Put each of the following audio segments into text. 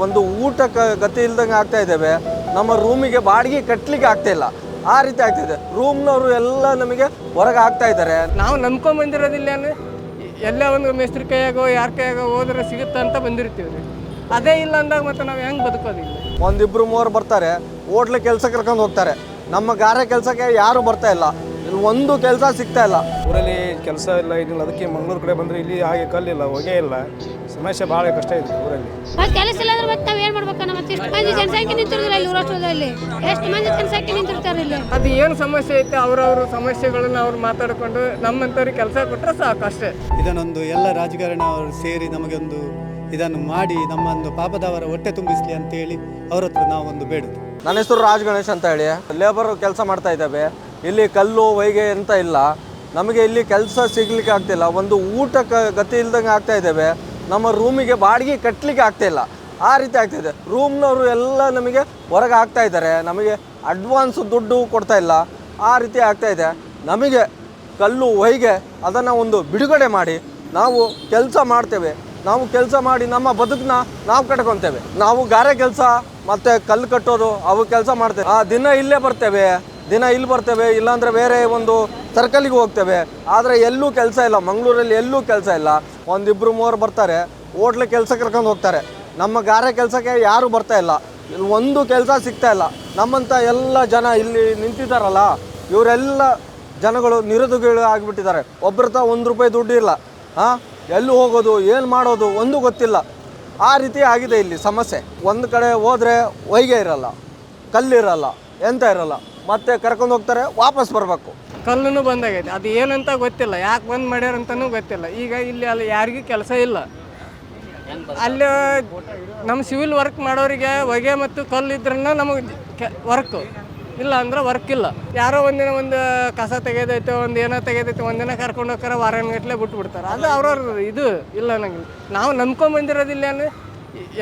ಒಂದು ಊಟ ಕ- ಗತಿ ಇಲ್ದಂಗೆ ಆಗ್ತಾ ಇದ್ದೇವೆ. ನಮ್ಮ ರೂಮಿಗೆ ಬಾಡಿಗೆ ಕಟ್ಟಲಿಕ್ಕೆ ಆಗ್ತಾ ಇಲ್ಲ. ಆ ರೀತಿ ಆಗ್ತಿದೆ ರೂಮ್ನವರು ಎಲ್ಲ ನಮಗೆ ಹೊರಗೆ ಆಗ್ತಾ ಇದ್ದಾರೆ. ನಾವು ನಂಬ್ಕೊಂಡ್ ಬಂದಿರೋದಿಲ್ಲ ಅಂದರೆ ಎಲ್ಲ ಒಂದು ಮೇಸ್ತ್ರಿ ಕೈಯಾಗೋ ಯಾರ ಕೈಯಾಗೋ ಹೋದ್ರೆ ಸಿಗುತ್ತೆ ಅಂತ ಬಂದಿರ್ತೀವಿ ರೀ. ಅದೇ ಇಲ್ಲ ಅಂದಾಗ ಮತ್ತೆ ನಾವು ಹೆಂಗೆ ಬದುಕೋದಿಲ್ಲ? ಒಂದಿಬ್ರು ಮೂವರು ಬರ್ತಾರೆ. ಹೋಟ್ಲ್ ಕೆಲಸ ಕರ್ಕೊಂಡು ಹೋಗ್ತಾರೆ. ನಮ್ಮ ಗಾರೆ ಕೆಲಸಕ್ಕೆ ಯಾರು ಬರ್ತಾ ಇಲ್ಲಿ. ಒಂದು ಕೆಲಸ ಸಿಗ್ತಾ ಇಲ್ಲ. ಊರಲ್ಲಿ ಕೆಲಸ ಇಲ್ಲ ಏನಿಲ್ಲ. ಅದಕ್ಕೆ ಮಂಗಳೂರು ಕಡೆ ಬಂದ್ರೆ ಇಲ್ಲಿ ಹಾಗೆ ಕಲ್ಲಿಲ್ಲ ಹೊಗೆ ಇಲ್ಲ. ಸಮಸ್ಯೆ ಭಾಳ ಕಷ್ಟ ಇದೆ ಊರಲ್ಲಿ. ಮತ್ತೆ ಕೆಲಸ ಇಲ್ಲ ಅಂದ್ರೆ ಮತ್ತೆ ನಾವ್ ಏನ್ ಮಾಡ್ಬೇಕನ್ನ ಮತ್ತೆ ಇಷ್ಟು ಮಂದಿ ಜನಸಂಖ್ಯೆ ನಿಂತಿರೋದಿಲ್ಲ ಇಲ್ಲಿ ಊರಾಷ್ಟ್ರದಲ್ಲಿ ಎಷ್ಟು ಮಂದಿ ಜನಸಂಖ್ಯೆ ನಿಂತಿರ್ತಾರೆ ಇಲ್ಲಿ? ಅದು ಏನು ಸಮಸ್ಯೆ ಐತೆ ಅವರವ್ರ ಸಮಸ್ಯೆಗಳನ್ನ ಅವ್ರು ಮಾತಾಡಿಕೊಂಡು ನಮ್ಮಂಥವ್ರಿಗೆ ಕೆಲಸ ಕೊಟ್ಟರೆ ಸಾಕು ಅಷ್ಟೇ. ಇದನ್ನೊಂದು ಎಲ್ಲ ರಾಜಕಾರಣ ಅವರು ಸೇರಿ ನಮಗೊಂದು ಇದನ್ನು ಮಾಡಿ ನಮ್ಮೊಂದು ಪಾಪದವರ ಹೊಟ್ಟೆ ತುಂಬಿಸಲಿ ಅಂತೇಳಿ ಅವ್ರ ಹತ್ರ ನಾವೊಂದು ಬೇಡುದು ನನ್ನ ಹೆಸರು ರಾಜ್ ಗಣೇಶ್ ಅಂತ ಹೇಳಿ. ಲೇಬರ್ ಕೆಲಸ ಮಾಡ್ತಾ ಇದ್ದೇವೆ. ಇಲ್ಲಿ ಕಲ್ಲು ವೈಗೆ ಅಂತ ಇಲ್ಲ. ನಮಗೆ ಇಲ್ಲಿ ಕೆಲಸ ಸಿಗ್ಲಿಕ್ಕೆ ಆಗ್ತಿಲ್ಲ ಒಂದು ಊಟಕ್ಕೆ ಗತಿ ಇಲ್ದಂಗೆ ಆಗ್ತಾ ಇದ್ದೇವೆ. ನಮ್ಮ ರೂಮಿಗೆ ಬಾಡಿಗೆ ಕಟ್ಟಲಿಕ್ಕೆ ಆಗ್ತಾಯಿಲ್ಲ ಆ ರೀತಿ ಆಗ್ತಾಯಿದೆ ರೂಮ್ನವರು ಎಲ್ಲ ನಮಗೆ ಹೊರಗೆ ಆಗ್ತಾ ಇದ್ದಾರೆ. ನಮಗೆ ಅಡ್ವಾನ್ಸ್ ದುಡ್ಡು ಕೊಡ್ತಾ ಇಲ್ಲ. ಆ ರೀತಿ ಆಗ್ತಾಯಿದೆ ನಮಗೆ ಕಲ್ಲು, ಹೊಯ್ಗೆ ಅದನ್ನು ಒಂದು ಬಿಡುಗಡೆ ಮಾಡಿ ನಾವು ಕೆಲಸ ಮಾಡ್ತೇವೆ. ನಾವು ಕೆಲಸ ಮಾಡಿ ನಮ್ಮ ಬದುಕನ್ನ ನಾವು ಕಟ್ಕೊತೇವೆ. ನಾವು ಗಾರೆ ಕೆಲಸ, ಮತ್ತು ಕಲ್ಲು ಕಟ್ಟೋದು, ಅವು ಕೆಲಸ ಮಾಡ್ತೇವೆ. ಆ ದಿನ ಇಲ್ಲೇ ಬರ್ತೇವೆ. ದಿನ ಇಲ್ಲಿ ಬರ್ತೇವೆ, ಇಲ್ಲಾಂದರೆ ಬೇರೆ ಒಂದು ಸರ್ಕಲಿಗೆ ಹೋಗ್ತೇವೆ. ಆದರೆ ಎಲ್ಲೂ ಕೆಲಸ ಇಲ್ಲ, ಮಂಗಳೂರಲ್ಲಿ ಎಲ್ಲೂ ಕೆಲಸ ಇಲ್ಲ. ಒಂದಿಬ್ಬರು ಮೂವರು ಬರ್ತಾರೆ, ಹೋಟ್ಲ್ ಕೆಲಸ ಕರ್ಕೊಂಡು ಹೋಗ್ತಾರೆ. ನಮ್ಮ ಗಾರೆ ಕೆಲಸಕ್ಕೆ ಯಾರು ಬರ್ತಾ ಇಲ್ಲ. ಇಲ್ಲಿ ಒಂದು ಕೆಲಸ ಸಿಗ್ತಾ ಇಲ್ಲ. ನಮ್ಮಂಥ ಎಲ್ಲ ಜನ ಇಲ್ಲಿ ನಿಂತಿದ್ದಾರಲ್ಲ ಇವರೆಲ್ಲ ಜನಗಳು ನಿರುದ್ಯೋಗಿಗಳು ಆಗಿಬಿಟ್ಟಿದ್ದಾರೆ. ಒಬ್ಬರ ತ ಒಂದು ರೂಪಾಯಿ ದುಡ್ಡು ಇಲ್ಲ. ಹಾಂ? ಎಲ್ಲಿ ಹೋಗೋದು, ಏನು ಮಾಡೋದು, ಒಂದು ಗೊತ್ತಿಲ್ಲ. ಆ ರೀತಿ ಆಗಿದೆ ಇಲ್ಲಿ ಸಮಸ್ಯೆ. ಒಂದು ಕಡೆ ಹೋದರೆ ಹೊಯ್ಗೆ ಇರಲ್ಲ ಕಲ್ಲಿರಲ್ಲ ಎಂತ ಇರಲ್ಲ. ಮತ್ತೆ ಕರ್ಕೊಂಡು ಹೋಗ್ತಾರೆ, ವಾಪಸ್ ಬರಬೇಕು. ಕಲ್ಲೂ ಬಂದಾಗೈತೆ. ಅದು ಏನಂತ ಗೊತ್ತಿಲ್ಲ. ಯಾಕೆ ಬಂದ್ ಮಾಡ್ಯಾರ ಅಂತನೂ ಗೊತ್ತಿಲ್ಲ. ಈಗ ಇಲ್ಲಿ ಅಲ್ಲಿ ಯಾರಿಗೂ ಕೆಲಸ ಇಲ್ಲ. ಅಲ್ಲಿ ನಮ್ಮ ಸಿವಿಲ್ ವರ್ಕ್ ಮಾಡೋರಿಗೆ ಹೊಗೆ ಮತ್ತು ಕಲ್ಲು ಇದ್ರನ್ನ ನಮಗೆ ವರ್ಕ್ ಇಲ್ಲ ಅಂದ್ರೆ ವರ್ಕ್ ಇಲ್ಲ. ಯಾರೋ ಒಂದಿನ ಒಂದು ಕಸ ತೆಗೆದೈತೆ, ಒಂದು ಏನೋ ತೆಗೆದೈತೆ, ಒಂದಿನ ಕರ್ಕೊಂಡು ಹೋಗ್ತಾರೆ ವಾರಗಟ್ಲೆ ಬಿಟ್ಟು ಬಿಡ್ತಾರೆ ಅದು ಅವ್ರವ್ರ ಇದು ಇಲ್ಲ ನಂಗೆ. ನಾವು ನಂಬ್ಕೊಂಡ್ ಬಂದಿರೋದಿಲ್ಲ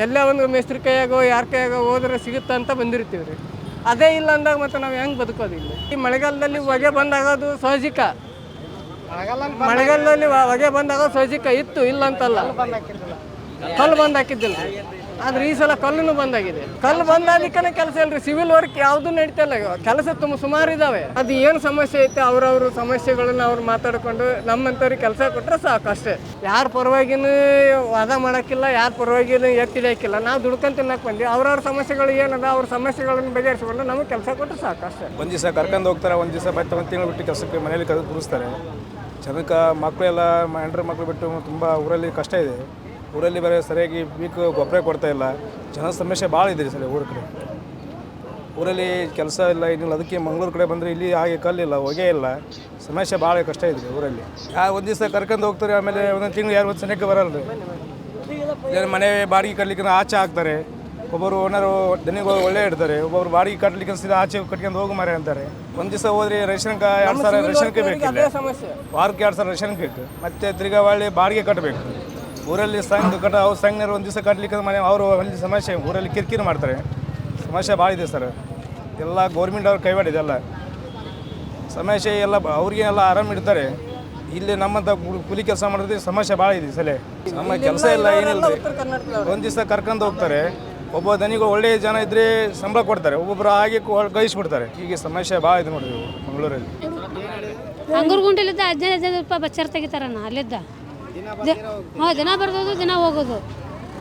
ಎಲ್ಲ ಒಂದು ಮೇಸ್ತ್ರಿ ಕೈಯಾಗೋ, ಯಾರ ಕೈಯಾಗೋ ಹೋದ್ರೆ ಸಿಗುತ್ತಂತ ಅಂತ ಬಂದಿರ್ತೀವಿ ರೀ ಅದೇ ಇಲ್ಲ ಅಂದಾಗ ಮತ್ತೆ ನಾವು ಹೆಂಗೆ ಬದುಕೋದಿಲ್ಲ? ಈ ಮಳೆಗಾಲದಲ್ಲಿ ಹೊಗೆ ಬಂದಾಗೋದು ಸಹಜಿಕ ಮಳೆಗಾಲದಲ್ಲಿ ಹೊಗೆ ಬಂದಾಗ ಸಹಜಿಕ ಇತ್ತು ಇಲ್ಲ ಅಂತಲ್ಲ? ಕಲ್ಲು ಬಂದ್ ಹಾಕಿದ್ದಿಲ್ಲ ಆದ್ರೆ ಈ ಸಲ ಕಲ್ಲುನು ಬಂದಾಗಿದೆ. ಕಲ್ಲು ಬಂದಾದಕ್ಕೆ ಕೆಲಸ ಇಲ್ರಿ. ಸಿವಿಲ್ ವರ್ಕ್ ಯಾವ್ದು ನಡೀತಾ ಇಲ್ಲ. ಕೆಲಸ ತುಂಬ ಸುಮಾರು ಇದಾವೆ. ಅದು ಏನು ಸಮಸ್ಯೆ ಐತೆ ಅವ್ರವ್ರ ಸಮಸ್ಯೆಗಳನ್ನ ಅವ್ರು ಮಾತಾಡ್ಕೊಂಡು ನಮ್ಮಂತವ್ರಿಗೆ ಕೆಲಸ ಕೊಟ್ರೆ ಸಾಕು ಅಷ್ಟೇ. ಯಾರ ಪರವಾಗಿನೂ ವಾದ ಮಾಡಕ್ಕಿಲ್ಲ, ಯಾರ ಪರವಾಗಿನೂ ಹಾಕಿಲ್ಲ ನಾವು ದುಡ್ಕೊಂಡ್ ತಿನ್ನಕ್ ಬಂದ್ವಿ. ಅವ್ರವ್ರ ಸಮಸ್ಯೆಗಳು ಏನದ, ಅವ್ರ ಸಮಸ್ಯೆಗಳನ್ನು ಬಗೆಹರಿಸಿಕೊಂಡು ನಮಗೆ ಕೆಲಸ ಕೊಟ್ಟರೆ ಸಾಕು ಅಷ್ಟೇ. ಒಂದ್ ದಿವಸ ಕರ್ಕೊಂಡು ಹೋಗ್ತಾರೆ, ಒಂದ್ ದಿವಸ ಬತ್ತ ಒಂದು ತಿಂಗಳು ಬಿಟ್ಟು ಕೆಲಸಕ್ಕೆ ಮನೇಲಿ ಕರೆದು ಕೂರಿಸ್ತಾರೆ. ಮಕ್ಕಳೆಲ್ಲ ಹೆಂಡ್ರ ಮಕ್ಕಳು ಬಿಟ್ಟು ತುಂಬ ಊರಲ್ಲಿ ಕಷ್ಟ ಇದೆ. ಊರಲ್ಲಿ ಬೇರೆ ಸರಿಯಾಗಿ ವೀಕ್ ಗೊಬ್ಬರ ಕೊಡ್ತಾ ಇಲ್ಲ. ಜನ ಸಮಸ್ಯೆ ಭಾಳ ಇದೆ ಸರಿ ಊರ ಕಡೆ. ಊರಲ್ಲಿ ಕೆಲಸ ಇಲ್ಲ ಏನಿಲ್ಲ ಅದಕ್ಕೆ ಮಂಗಳೂರು ಕಡೆ ಬಂದರೆ ಇಲ್ಲಿ ಹಾಗೆ ಕಲ್ಲಿಲ್ಲ ಹೊಗೆ ಇಲ್ಲ. ಸಮಸ್ಯೆ ಭಾಳ ಕಷ್ಟ ಇದೆ ಊರಲ್ಲಿ. ಯಾ ಒಂದು ದಿವಸ ಕರ್ಕೊಂಡು ಹೋಗ್ತಾರೆ ಆಮೇಲೆ ಒಂದೊಂದು ತಿಂಗಳು ಯಾರು ಒಂದು ಸನಿಯಕ್ಕೆ ಬರಲ್ಲ ರೀ ಮನೆ ಬಾಡಿಗೆ ಕಟ್ಲಿಕ್ಕೆ ಆಚೆ ಹಾಕ್ತಾರೆ. ಒಬ್ಬರು ಓನರು ದನಿಗಳು ಒಳ್ಳೆ ಇಡ್ತಾರೆ ಒಬ್ಬರು ಬಾಡಿಗೆ ಕಟ್ಲಿಕ್ಕೆ ಸೀದಾ ಆಚೆ ಕಟ್ಕೊಂಡು ಹೋಗು ಮಾರೆ ಅಂತಾರೆ. ಒಂದು ದಿವಸ ಹೋದ್ರೆ ರೇಷನ್ಗೆ ಎರಡು ಸಾವಿರ ರೇಷನ್ಗೆ ಬೇಕಿಲ್ಲ. ವಾರಕ್ಕೆ ಎರಡು ಸಾವಿರ ರೇಷನ್ಗೆ ಬೇಕು. ಮತ್ತೆ ತಿರ್ಗಾ ಒಳ್ಳೆ ಬಾಡಿಗೆ ಕಟ್ಟಬೇಕು ಊರಲ್ಲಿ ಸಂಘ ಕಟ್ಟ ಅವ್ರ ಸಂಘನರು ಒಂದು ದಿವಸ ಕಟ್ಟಲಿಕ್ಕೆ ಮನೆ ಅವರು ಅಲ್ಲಿ ಸಮಸ್ಯೆ ಊರಲ್ಲಿ ಕಿರಿಕಿರಿ ಮಾಡ್ತಾರೆ. ಸಮಸ್ಯೆ ಭಾಳ ಇದೆ ಸರ್. ಎಲ್ಲ ಗೌರ್ಮೆಂಟ್ ಅವ್ರು ಕೈವಾಡಿದೆ ಎಲ್ಲ. ಸಮಸ್ಯೆ ಎಲ್ಲ ಬ- ಅವ್ರಿಗೆ ಎಲ್ಲ ಆರಾಮ್ ಇಡ್ತಾರೆ. ಇಲ್ಲಿ ನಮ್ಮಂಥ ಕು- ಕೂಲಿ ಕೆಲಸ ಮಾಡಿದ್ರೆ ಸಮಸ್ಯೆ ಭಾಳ ಇದೆ ಸಲ. ನಮ್ಮ ಕೆಲಸ ಇಲ್ಲ ಏನಿಲ್ಲ ಒಂದು ದಿವಸ ಕರ್ಕೊಂಡು ಹೋಗ್ತಾರೆ. ಒಬ್ಬ ದನಿಗಳು ಒಳ್ಳೆಯ ಜನ ಇದ್ರೆ ಸಂಬಳ ಕೊಡ್ತಾರೆ. ಒಬ್ಬೊಬ್ಬರು ಹಾಗೆ ಕಳಿಸ್ಬಿಡ್ತಾರೆ. ಹೀಗೆ ಸಮಸ್ಯೆ ಭಾಳ ಇದೆ ನೋಡಿದ್ವಿ ಮಂಗಳೂರಲ್ಲಿ. ಅಂಗೂರ್ ಗುಂಟಲಿದ್ದ ಹದಿನೈದು ಹದಿನೈದು ರೂಪಾಯಿ ಬಚ್ಚಾರ ತೆಗಿತಾರಣ್ಣ ಅಲ್ಲಿದ್ದ. ಹಾಂ ದಿನ ಬರ್ದೋದು ದಿನ ಹೋಗೋದು.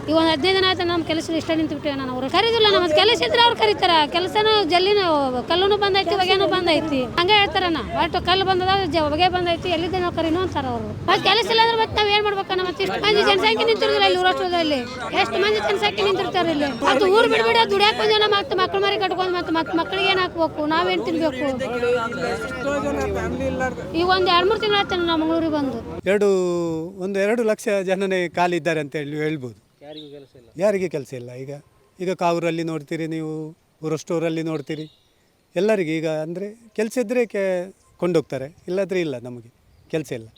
ಈಗ ಒಂದು ಹದಿನೈದು ದಿನ ಆಯ್ತು ನಮ್ಮ ಕೆಲಸ ಇಷ್ಟ ನಿಂತುಬಿಟ್ಟೆ ನಾನು ಅವ್ರು ಕರೀದಿಲ್ಲ ನಮ್ಮ ಕೆಲಸ ಇದ್ರೆ ಅವ್ರು ಕರೀತಾರ. ಕೆಲಸನೂ ಜಲ್ಲಿನ ಕಲ್ಲುನು ಬಂದೈತಿ ಹೊಗೆನೂ ಬಂದೈತಿ. ಹಂಗೆ ಹೇಳ್ತಾರಣ್ಣ. ಒಟ್ಟು ಕಲ್ಲು ಬಂದದ ಹೊಗೆ ಬಂದೈತಿ ಎಲ್ಲಿದ್ದೆ ನಾವು ಕರೀನು ಅಂತಾರ ಅವರು. ಮತ್ತೆ ಕೆಲಸ ಇಲ್ಲ ಅಂದ್ರೆ ಮತ್ತೆ ನಾವು ಏನ್ ಮಾಡ್ಬೇಕು ಇಷ್ಟು ಮಂದಿ ಜನಸಂಖ್ಯೆ ನಿಂತಿರ್ತಾರೆ ಇಲ್ಲಿ ಊರಾಷ್ಟ್ರದಲ್ಲಿ ಎಷ್ಟು ಮಂದಿ ಜನಸಂಖ್ಯೆ ನಿಂತಿರ್ತಾರೆ ಇಲ್ಲಿ? ಅದು ಊರು ಬಿಡ್ಬಿಡ ದುಡಿಯಾಕ ಜನ ಮತ್ತೆ ಮಕ್ಳು ಮಾರಿ ಕಟ್ಕೊಂಡು ಮತ್ತೆ ಮತ್ತೆ ಮಕ್ಕಳಿಗೆ ಏನ್ ಹಾಕ್ಬೇಕು? ನಾವೇನ್ ತಿನ್ಬೇಕು? ಈಗ ಒಂದು ಎರಡು ಮೂರು ತಿಂಗಳು ಆಗ್ತಾನೆ ನಾವು ಮಂಗಳೂರಿಗೆ ಬಂದು. ಎರಡು ಒಂದು ಎರಡು ಲಕ್ಷ ಜನನೇ ಕಾಲಿದ್ದಾರೆ ಅಂತ ಹೇಳಿ ಹೇಳ್ಬೋದು. ಯಾರಿಗೆ ಕೆಲಸ ಇಲ್ಲ? ಈಗ? ಈಗ ಕಾವೂರಲ್ಲಿ ನೋಡ್ತೀರಿ ನೀವು ಊರಷ್ಟೂರಲ್ಲಿ ನೋಡ್ತೀರಿ. ಎಲ್ಲರಿಗೆ ಈಗ ಅಂದರೆ ಕೆಲಸ ಇದ್ದರೆ ಕೆ ಕೊಂಡೋಗ್ತಾರೆ. ಇಲ್ಲದ್ರೆ ಇಲ್ಲ ನಮಗೆ. ಕೆಲಸ ಇಲ್ಲ.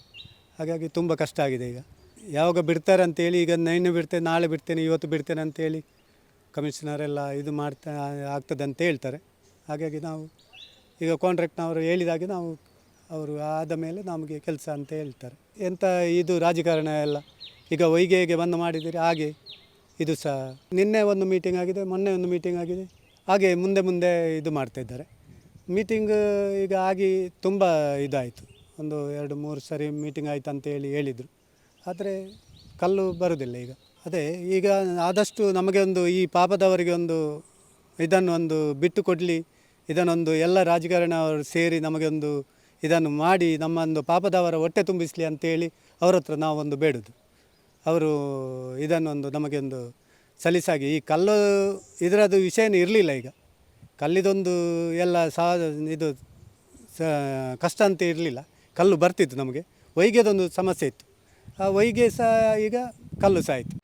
ಹಾಗಾಗಿ ತುಂಬ ಕಷ್ಟ ಆಗಿದೆ ಈಗ. ಯಾವಾಗ ಬಿಡ್ತಾರೆ ಅಂತೇಳಿ, ಈಗ ನೈನು ಬಿಡ್ತೇನೆ, ನಾಳೆ ಬಿಡ್ತೇನೆ, ಇವತ್ತು ಬಿಡ್ತೇನೆ ಅಂತೇಳಿ ಕಮಿಷನರ್ ಎಲ್ಲ ಇದು ಮಾಡ್ತಾ ಆಗ್ತದೆ ಅಂತ ಹೇಳ್ತಾರೆ. ಹಾಗಾಗಿ ನಾವು ಈಗ ಕಾಂಟ್ರಾಕ್ಟ್ನವರು ಹೇಳಿದಾಗೆ ನಾವು ಅವರು ಆದ ಮೇಲೆ ನಮಗೆ ಕೆಲಸ ಅಂತ ಹೇಳ್ತಾರೆ. ಎಂಥ ಇದು ರಾಜಕಾರಣ ಎಲ್ಲ ಈಗ ವೈಗೆಗೆ ಬಂದು ಮಾಡಿದರೆ ಹಾಗೆ ಇದು ಸಹ. ನಿನ್ನೆ ಒಂದು ಮೀಟಿಂಗ್ ಆಗಿದೆ, ಮೊನ್ನೆ ಒಂದು ಮೀಟಿಂಗ್ ಆಗಿದೆ. ಹಾಗೆ ಮುಂದೆ ಮುಂದೆ ಇದು ಮಾಡ್ತಾ ಇದ್ದಾರೆ. ಮೀಟಿಂಗ್ ಈಗ ಆಗಿ ತುಂಬ ಇದಾಯಿತು. ಒಂದು ಎರಡು ಮೂರು ಸರಿ ಮೀಟಿಂಗ್ ಆಯಿತು ಅಂತ ಹೇಳಿ ಹೇಳಿದರು. ಆದರೆ ಕಲ್ಲು ಬರುವುದಿಲ್ಲ ಈಗ. ಅದೇ, ಈಗ ಆದಷ್ಟು ನಮಗೆ ಒಂದು ಈ ಪಾಪದವರಿಗೆ ಒಂದು ಇದನ್ನು ಒಂದು ಬಿಟ್ಟು ಕೊಡಲಿ ಇದನ್ನೊಂದು ಎಲ್ಲ ರಾಜಕಾರಣವರು ಸೇರಿ ನಮಗೆ ಒಂದು ಇದನ್ನು ಮಾಡಿ ನಮ್ಮ ಒಂದು ಪಾಪದವರ ಹೊಟ್ಟೆ ತುಂಬಿಸಲಿ ಅಂತೇಳಿ ಅವ್ರ ಹತ್ರ ನಾವೊಂದು ಬೇಡುದು. ಅವರು ಇದನ್ನೊಂದು ನಮಗೆ ಒಂದು ಸಲೀಸಾಗಿ, ಈ ಕಲ್ಲು ಇದರದ್ದು ವಿಷಯನೇ ಇರಲಿಲ್ಲ ಈಗ. ಕಲ್ಲಿದೊಂದು ಎಲ್ಲ ಸಾ, ಇದು ಸ, ಕಷ್ಟ ಅಂತ ಇರಲಿಲ್ಲ. ಕಲ್ಲು ಬರ್ತಿತ್ತು ನಮಗೆ. ವೈಗ್ಯದೊಂದು ಸಮಸ್ಯೆ ಇತ್ತು. ಆ ಸಹ ಈಗ ಕಲ್ಲು ಸಹ ಆಯಿತು